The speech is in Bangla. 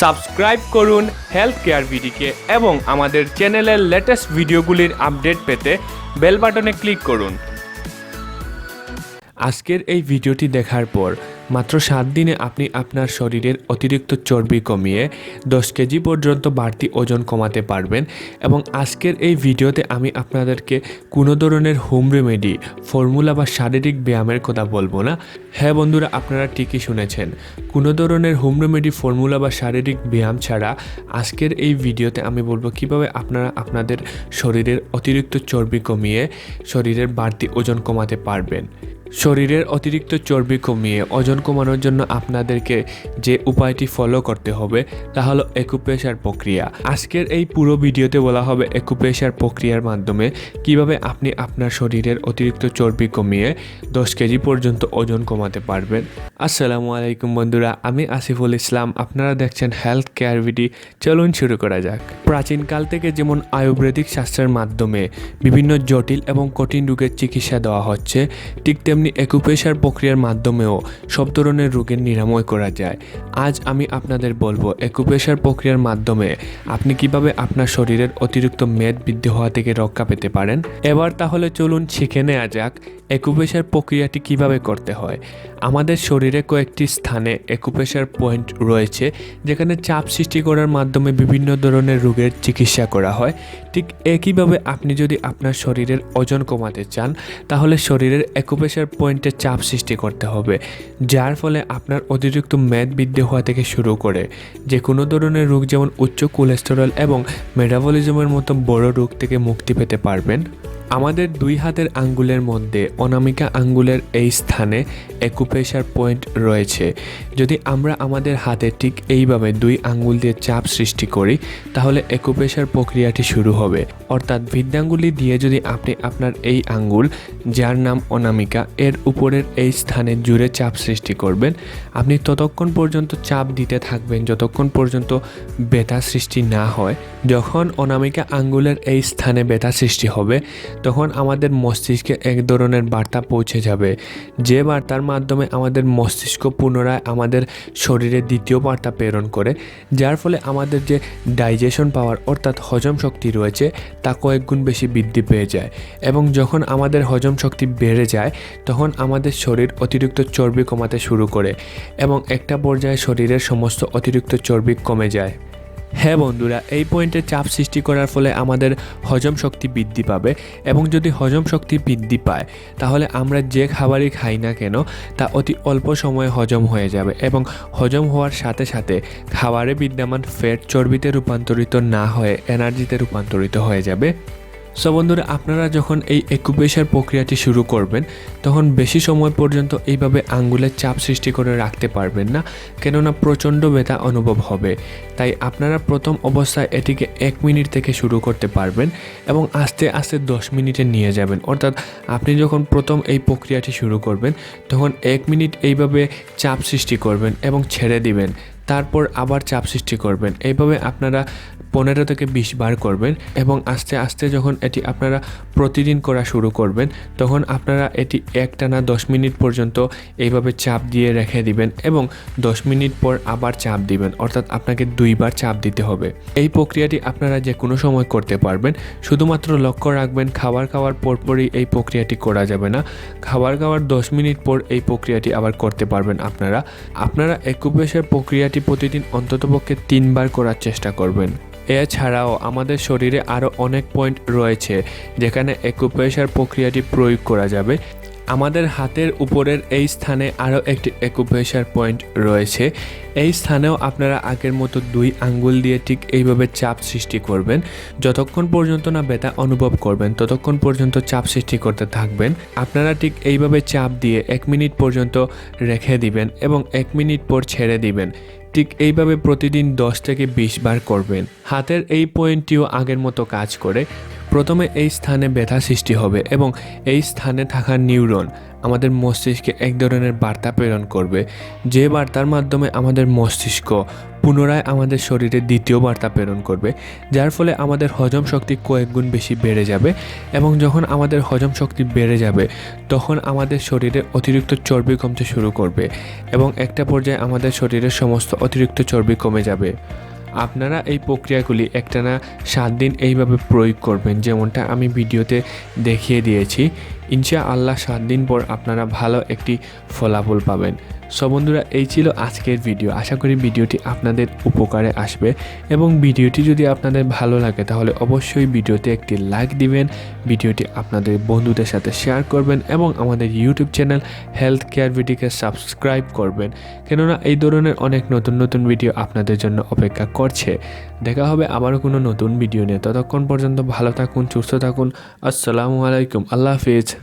সাবস্ক্রাইব করুন হেলথ কেয়ার বিডিকে এবং আমাদের চ্যানেলের লেটেস্ট ভিডিওগুলির আপডেট পেতে বেল বাটনে ক্লিক করুন। আজকের এই ভিডিওটি দেখার পর মাত্র সাত দিনে আপনি আপনার শরীরের অতিরিক্ত চর্বি কমিয়ে দশ কেজি পর্যন্ত বাড়তি ওজন কমাতে পারবেন এবং আজকের এই ভিডিওতে আমি আপনাদেরকে কোনো ধরনের হোম রেমেডি ফর্মুলা বা শারীরিক ব্যায়ামের কথা বলব না। হ্যাঁ বন্ধুরা, আপনারা ঠিকই শুনেছেন। কোনো ধরনের হোম রেমেডি ফর্মুলা বা শারীরিক ব্যায়াম ছাড়া আজকের এই ভিডিওতে আমি বলব কীভাবে আপনারা আপনাদের শরীরের অতিরিক্ত চর্বি কমিয়ে শরীরের বাড়তি ওজন কমাতে পারবেন। শরীরের অতিরিক্ত চর্বি কমিয়ে ওজন কমানোর জন্য আপনাদেরকে যে উপায়টি ফলো করতে হবে, তা হলো একুপ্রেশার প্রক্রিয়া। আজকের এই পুরো ভিডিওতে বলা হবে একুপ্রেশার প্রক্রিয়ার মাধ্যমে কীভাবে আপনি আপনার শরীরের অতিরিক্ত চর্বি কমিয়ে দশ কেজি পর্যন্ত ওজন কমাতে পারবেন। আসসালামু আলাইকুম বন্ধুরা, আমি আসিফুল ইসলাম, আপনারা দেখছেন হেলথ কেয়ার ভিডি চলুন শুরু করা যাক। প্রাচীনকাল থেকে যেমন আয়ুর্বেদিক শাস্ত্রের মাধ্যমে বিভিন্ন জটিল এবং কঠিন রোগের চিকিৎসা দেওয়া হচ্ছে, ঠিক তেমনি একুপেশার প্রক্রিয়ার মাধ্যমেও সব ধরনের রোগের নিরাময় করা যায়। আজ আমি আপনাদের বলব একুপেশার প্রক্রিয়ার মাধ্যমে আপনি কীভাবে আপনার শরীরের অতিরিক্ত মেদ বৃদ্ধি হওয়া থেকে রক্ষা পেতে পারেন। এবার তাহলে চলুন শিখে নেওয়া যাক একুপেশার প্রক্রিয়াটি কীভাবে করতে হয়। আমাদের শরীরে কয়েকটি স্থানে একুপেশার পয়েন্ট রয়েছে, যেখানে চাপ সৃষ্টি করার মাধ্যমে বিভিন্ন ধরনের রোগের চিকিৎসা করা হয়। ঠিক একইভাবে আপনি যদি আপনার শরীরের ওজন কমাতে চান, তাহলে শরীরের একুপেশার পয়েন্টে চাপ সৃষ্টি করতে হবে, যার ফলে আপনার অতিরিক্ত মেদ বৃদ্ধি হওয়া থেকে শুরু করে। যে কোনো ধরনের রোগ যেমন উচ্চ কোলেস্টেরল এবং মেটাবলিজমের মতো বড় রোগ থেকে মুক্তি পেতে পারবেন। আমাদের দুই হাতের আঙ্গুলের মধ্যে অনামিকা আঙ্গুলের এই স্থানে একুপেশার পয়েন্ট রয়েছে। যদি আমরা আমাদের হাতে ঠিক এইভাবে দুই আঙ্গুল দিয়ে চাপ সৃষ্টি করি, তাহলে একুপেশার প্রক্রিয়াটি শুরু হবে। অর্থাৎ বৃদ্ধাঙ্গুলি দিয়ে যদি আপনি আপনার এই আঙ্গুল, যার নাম অনামিকা, এর উপরের এই স্থানে জুড়ে চাপ সৃষ্টি করবেন, আপনি ততক্ষণ পর্যন্ত চাপ দিতে থাকবেন যতক্ষণ পর্যন্ত ব্যথা সৃষ্টি না হয়। যখন অনামিকা আঙ্গুলের এই স্থানে ব্যথা সৃষ্টি হবে তখন আমাদের মস্তিষ্কে এক ধরনের বার্তা পৌঁছে যাবে। যে বার্তার মাধ্যমে আমাদের মস্তিষ্ক পুনরায় আমাদের শরীরে দ্বিতীয় বার্তা প্রেরণ করে, যার ফলে আমাদের যে ডাইজেশন পাওয়ার অর্থাৎ হজম শক্তি রয়েছে, তা কয়েক গুণ বেশি বৃদ্ধি পেয়ে যায়। এবং যখন আমাদের হজম শক্তি বেড়ে যায়, তখন আমাদের শরীর অতিরিক্ত চর্বি কমাতে শুরু করে এবং একটা পর্যায়ে শরীরের সমস্ত অতিরিক্ত চর্বি কমে যায়। হ্যাঁ বন্ধুরা, এই পয়েন্টে চাপ সৃষ্টি করার ফলে আমাদের হজম শক্তি বৃদ্ধি পাবে এবং যদি হজম শক্তি বৃদ্ধি পায়, তাহলে আমরা যে খাবারই খাই না কেন, তা অতি অল্প সময়ে হজম হয়ে যাবে এবং হজম হওয়ার সাথে সাথে খাবারে বিদ্যমান ফ্যাট চর্বিতে রূপান্তরিত না হয়ে এনার্জিতে রূপান্তরিত হয়ে যাবে। সো বন্ধুরা, আপনারা যখন এই একুপেশার প্রক্রিয়াটি শুরু করবেন, তখন বেশি সময় পর্যন্ত এইভাবে আঙ্গুলের চাপ সৃষ্টি করে রাখতে পারবেন না, কেননা প্রচণ্ড ব্যথা অনুভব হবে। তাই আপনারা প্রথম অবস্থায় এটিকে এক মিনিট থেকে শুরু করতে পারবেন এবং আস্তে আস্তে দশ মিনিটে নিয়ে যাবেন। অর্থাৎ আপনি যখন প্রথম এই প্রক্রিয়াটি শুরু করবেন, তখন এক মিনিট এইভাবে চাপ সৃষ্টি করবেন এবং ছেড়ে দিবেন। তারপর আবার চাপ সৃষ্টি করবেন। এইভাবে আপনারা পনেরো থেকে বিশ বার করবেন এবং আস্তে আস্তে যখন এটি আপনারা প্রতিদিন করা শুরু করবেন, তখন আপনারা এটি একটানা দশ মিনিট পর্যন্ত এইভাবে চাপ দিয়ে রেখে দিবেন এবং দশ মিনিট পর আবার চাপ দিবেন, অর্থাৎ আপনাকে দুইবার চাপ দিতে হবে। এই প্রক্রিয়াটি আপনারা যে কোনো সময় করতে পারবেন, শুধুমাত্র লক্ষ্য রাখবেন, খাবার খাওয়ার পরপরই এই প্রক্রিয়াটি করা যাবে না। খাবার খাওয়ার দশ মিনিট পর এই প্রক্রিয়াটি আবার করতে পারবেন আপনারা। আপনারা একুপেশার প্রক্রিয়াটি প্রতিদিন অন্ততপক্ষে তিনবার করার চেষ্টা করবেন। এছাড়াও আমাদের শরীরে আরও অনেক পয়েন্ট রয়েছে, যেখানে একুপ্রেশার প্রক্রিয়াটি প্রয়োগ করা যাবে। আমাদের হাতের উপরের এই স্থানে আরও একটি একুপেশার পয়েন্ট রয়েছে। এই স্থানেও আপনারা আগের মতো দুই আঙ্গুল দিয়ে ঠিক এইভাবে চাপ সৃষ্টি করবেন। যতক্ষণ পর্যন্ত না ব্যথা অনুভব করবেন, ততক্ষণ পর্যন্ত চাপ সৃষ্টি করতে থাকবেন। আপনারা ঠিক এইভাবে চাপ দিয়ে এক মিনিট পর্যন্ত রেখে দিবেন এবং এক মিনিট পর ছেড়ে দিবেন। ঠিক এইভাবে প্রতিদিন দশ থেকে বিশ বার করবেন। হাতের এই পয়েন্টটিও আগের মতো কাজ করে। প্রথমে এই স্থানে ব্যথা সৃষ্টি হবে এবং এই স্থানে থাকা নিউরন আমাদের মস্তিষ্কে এক ধরনের বার্তা প্রেরণ করবে। যে বার্তার মাধ্যমে আমাদের মস্তিষ্ক পুনরায় আমাদের শরীরে দ্বিতীয় বার্তা প্রেরণ করবে, যার ফলে আমাদের হজম শক্তি কয়েক গুণ বেশি বেড়ে যাবে এবং যখন আমাদের হজম শক্তি বেড়ে যাবে, তখন আমাদের শরীরে অতিরিক্ত চর্বি কমতে শুরু করবে এবং একটা পর্যায়ে আমাদের শরীরের সমস্ত অতিরিক্ত চর্বি কমে যাবে। আপনারা এই প্রক্রিয়াগুলি একটানা সাত দিন এইভাবে প্রয়োগ করবেন যেমনটা আমি ভিডিওতে দেখিয়ে দিয়েছি। ইনশা আল্লাহ সাত দিন পর আপনারা ভালো একটি ফলাফল পাবেন। সো বন্ধুরা, এই ছিল আজকের ভিডিও। আশা করি ভিডিওটি আপনাদের উপকারে আসবে এবং ভিডিওটি যদি আপনাদের ভালো লাগে, তাহলে অবশ্যই ভিডিওতে একটি লাইক দিবেন, ভিডিওটি আপনাদের বন্ধুদের সাথে শেয়ার করবেন এবং আমাদের ইউটিউব চ্যানেল হেলথ কেয়ার ভিডিওকে সাবস্ক্রাইব করবেন। কেননা, এই ধরনের অনেক নতুন নতুন ভিডিও আপনাদের জন্য অপেক্ষা করছে। দেখা হবে আবারও কোনো নতুন ভিডিও নিয়ে। ততক্ষণ পর্যন্ত ভালো থাকুন, সুস্থ থাকুন। আসসালামু আলাইকুম। আল্লাহ হাফিজ।